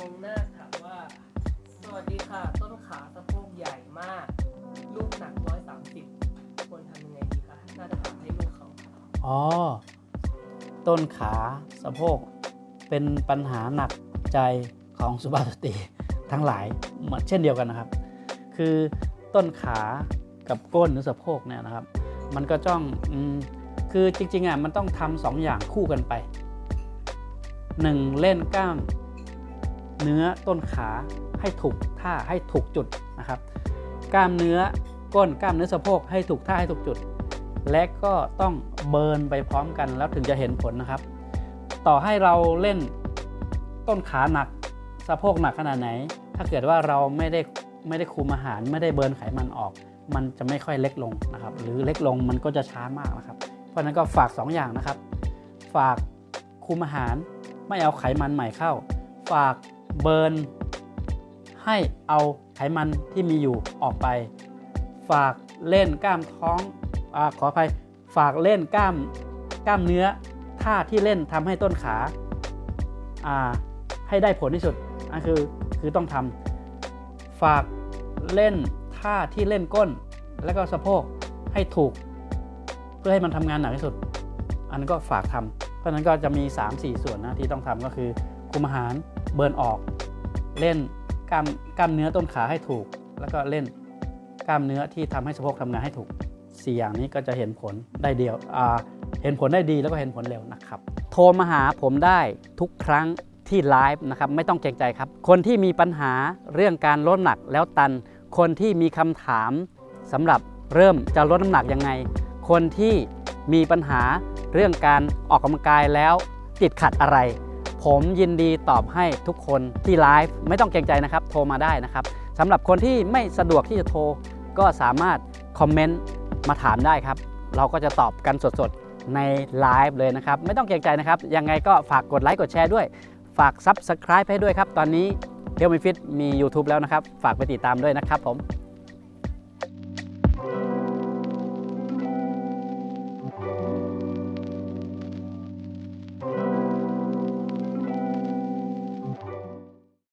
รงหน้าถามว่า สวัสดีค่ะ ต้นขาสะโพกใหญ่มาก ลูกหนัก130ควรทำยังไงดีคะ น่าจะถามให้ลูกเขา อ๋อ ต้นขาสะโพกเป็นปัญหาหนักใจของสุภาพสตรีทั้งหลายเหมือนเช่นเดียวกันนะครับ คือต้นขากับก้นหรือสะโพกเนี่ยนะครับ มันก็จ้องอคือจริงๆอะมันต้องทำสองอย่างคู่กันไปหนึ่งเล่นกล้าม เนื้อต้นขาให้ถูกท่าให้ถูกจุดนะครับ กล้ามเนื้อก้นกล้ามเนื้อสะโพกให้ถูกท่าให้ถูกจุด และก็ต้องเบิร์นไปพร้อมกันแล้วถึงจะเห็นผลนะครับ ต่อให้เราเล่นต้นขาหนักสะโพกหนักขนาดไหน ถ้าเกิดว่าเราไม่ได้ไม่ได้คุมอาหาร ไม่ได้เบิร์นไขมันออก มันจะไม่ค่อยเล็กลงนะครับ หรือเล็กลงมันก็จะช้ามากนะครับ เพราะนั้นก็ฝาก 2 อย่างนะครับ ฝากคุมอาหารไม่เอาไขมันใหม่เข้า ฝาก เบิร์นให้เอาไขมันที่มีอยู่ออกไป ฝากเล่นกล้ามท้องอขออภัยฝากเล่นกล้ามกล้ามเนื้อท่าที่เล่นทำให้ต้นขาาให้ได้ผลที่สุดนั่นคือคือต้องทำฝากเล่นท่าที่เล่นก้น แล้วก็สะโพกให้ถูก เพื่อให้มันทำงานหนักที่สุด อันนั้นก็ฝากทำเพราะฉะนั้นก็จะมี 3-4 ส่วนนะที่ต้องทำก็คือคุมอาหาร เบิร์นออก เล่นกล้ามกล้ามเนื้อต้นขาให้ถูก แล้วก็เล่นกล้ามเนื้อที่ทำให้สะโพกทำงานให้ถูก4อย่างนี้ก็จะเห็นผลได้เดียวอ่าเห็นผลได้ดีแล้วก็เห็นผลเร็วนะครับ โทรมาหาผมได้ทุกครั้งที่ไลฟ์นะครับไม่ต้องเกรงใจครับ คนที่มีปัญหาเรื่องการลดน้ำหนักแล้วตัน คนที่มีคำถามสำหรับเริ่มจะลดน้ำหนักยังไง คนที่มีปัญหาเรื่องการออกกำลังกายแล้วติดขัดอะไร ผมยินดีตอบให้ทุกคนที่ไลฟ์ไม่ต้องเกรงใจนะครับ โทรมาได้นะครับสำหรับคนที่ไม่สะดวกที่จะโทร ก็สามารถคอมเมนต์มาถามได้ครับ เราก็จะตอบกันสดๆ ในไลฟ์เลยนะครับ ไม่ต้องเกรงใจนะครับ ยังไงก็ฝากกดไลค์กดแชร์ด้วย ฝาก Subscribe ให้ด้วยครับ ตอนนี้เทลมิฟิตมี YouTube แล้วนะครับ ฝากไปติดตามด้วยนะครับผม